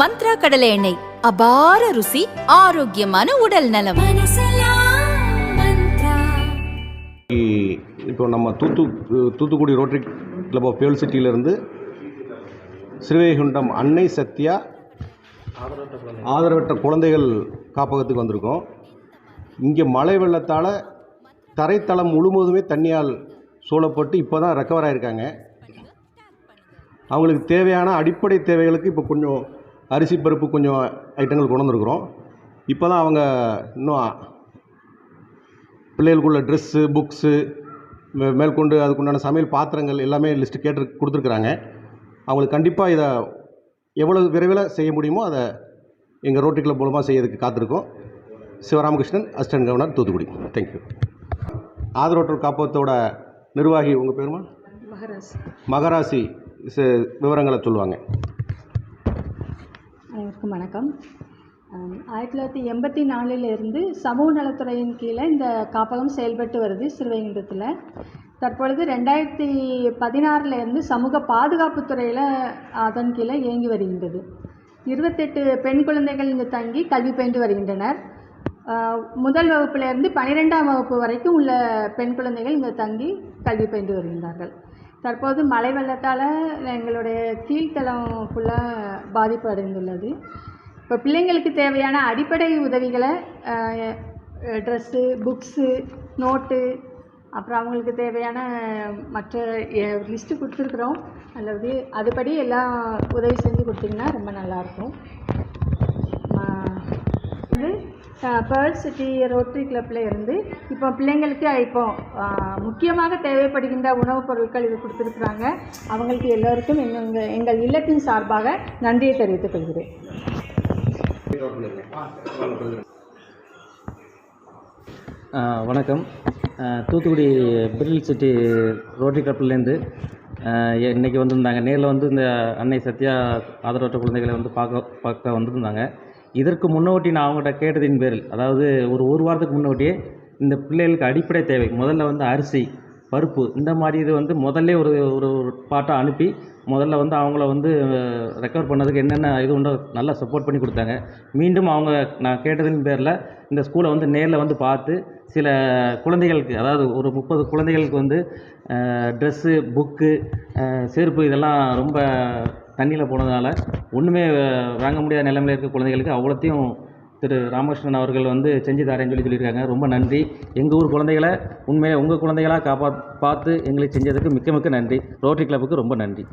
மந்த்ரா கடலை எண்ணெய். அபார ருசி ஆரோக்கியமான உடல் நலம். இப்போ நம்ம தூத்து Thoothukudi rotary club of Pearl சிட்டியிலேருந்து Srivaikuntam அன்னை சத்யா ஆதரவற்ற குழந்தைகள் காப்பகத்துக்கு வந்திருக்கோம். இங்கே மழை வெள்ளத்தால் தரைத்தளம் முழுவதுமே தண்ணியால் சூழப்பட்டு இப்போ தான் ரெக்கவர் ஆகிருக்காங்க அவங்களுக்கு தேவையான அடிப்படை தேவைகளுக்கு இப்போ கொஞ்சம் அரிசி பருப்பு கொஞ்சம் ஐட்டங்கள் கொண்டு வந்திருக்கிறோம் இப்போ தான் அவங்க இன்னும் பிள்ளைகளுக்குள்ள ட்ரெஸ்ஸு புக்ஸு மே- மேற்கொண்டு அதுக்குண்டான சமையல் பாத்திரங்கள் எல்லாமே லிஸ்ட்டு கேட்டு கொடுத்துருக்குறாங்க. அவங்களுக்கு கண்டிப்பாக இதை எவ்வளவு விரைவில் செய்ய முடியுமோ அதை எங்கள் ரோட்டரி கிளப் மூலமாக செய்யறதுக்கு காத்திருக்கோம். Sivaramakrishnan assistant governor Thoothukudi. Thank you ஆதரவற்றோர் காப்பகத்தோட நிர்வாகி உங்கள் பேருமா மகராசி ச- விவரங்களை சொல்லுவாங்க. அனைவருக்கும் வணக்கம். ஆயிரத்தி தொள்ளாயிரத்தி எண்பத்தி நாலிலிருந்து சமூக நலத்துறையின் கீழே இந்த காப்பகம் செயல்பட்டு வருது ஸ்ரீவைகுண்டத்தில் தற்பொழுது ரெண்டாயிரத்தி பதினாறுலேருந்து சமூக பாதுகாப்பு துறையில் அதன் கீழே இயங்கி வருகின்றது. இருபத்தெட்டு பெண் குழந்தைகள் இங்கு தங்கி கல்வி பயின்று வருகின்றனர். முதல் வகுப்பிலிருந்து பன்னிரெண்டாம் வகுப்பு வரைக்கும் உள்ள பெண் குழந்தைகள் இங்கு தங்கி கல்வி பயின்று வருகின்றார்கள். தற்போது மழை வெள்ளத்தால் எங்களுடைய கீழ்த்தளம் ஃபுல்லாக பாதிப்பு அடைந்துள்ளது. இப்போ பிள்ளைங்களுக்கு தேவையான அடிப்படை உதவிகளை ட்ரெஸ்ஸு புக்ஸு நோட்டு அப்புறம் அவங்களுக்கு தேவையான மற்ற லிஸ்ட்டு கொடுத்துருக்குறோம். அல்லது அதுபடி எல்லாம் உதவி செஞ்சு கொடுத்தீங்கன்னா ரொம்ப நல்லாயிருக்கும் வந்து பேர்ல் சிட்டி ரோட்டரி கிளப்பில் இருந்து இப்போ பிள்ளைங்களுக்கு இப்போ முக்கியமாக தேவைப்படுகின்ற உணவுப் பொருட்கள் இது கொடுத்துருக்குறாங்க. அவங்களுக்கு எல்லோருக்கும் எங்கள் எங்கள் இல்லத்தின் சார்பாக நன்றியை தெரிவித்துக் கொள்கிறேன். வணக்கம். தூத்துக்குடி பிரில் சிட்டி ரோட்டரி கிளப்லேருந்து இன்றைக்கி வந்திருந்தாங்க. நேரில் வந்து இந்த அன்னை சத்யா ஆதரவற்ற குழந்தைகளை வந்து பார்க்க பார்க்க வந்திருந்தாங்க. இதற்கு முன்னோட்டி நான் அவங்கள்ட்ட கேட்டதின் பேரில் அதாவது ஒரு ஒரு வாரத்துக்கு முன்னோட்டியே இந்த பிள்ளைகளுக்கு அடிப்படை தேவை. முதல்ல வந்து அரிசி பருப்பு. இந்த மாதிரி இது வந்து முதல்ல ஒரு ஒரு ஒரு பாட்டாக அனுப்பி முதல்ல வந்து அவங்கள வந்து ரெக்கவர் பண்ணதுக்கு என்னென்ன இது உண்டோ நல்லா சப்போர்ட் பண்ணி கொடுத்தாங்க. மீண்டும் அவங்க நான் கேட்டதின் பேரில் இந்த ஸ்கூலை வந்து நேரில் வந்து பார்த்து சில குழந்தைகளுக்கு அதாவது ஒரு முப்பது குழந்தைகளுக்கு வந்து ட்ரெஸ்ஸு புக்கு செருப்பு இதெல்லாம் ரொம்ப தண்ணியில் போனதுனால ஒன்றுமே வாங்க முடியாத நிலைமையில் இருக்க குழந்தைகளுக்கு அவ்வளோத்தையும் திரு ராமகிருஷ்ணன் அவர்கள் வந்து செஞ்சு தரேன்னு சொல்லி சொல்லியிருக்காங்க. ரொம்ப நன்றி. எங்கள் ஊர் குழந்தைகளை உண்மையிலே உங்கள் குழந்தைகளாக காப்பா பார்த்து எங்களுக்கு செஞ்சதுக்கு மிக்க மிக்க நன்றி. ரோட்டரி கிளப்புக்கு ரொம்ப நன்றி.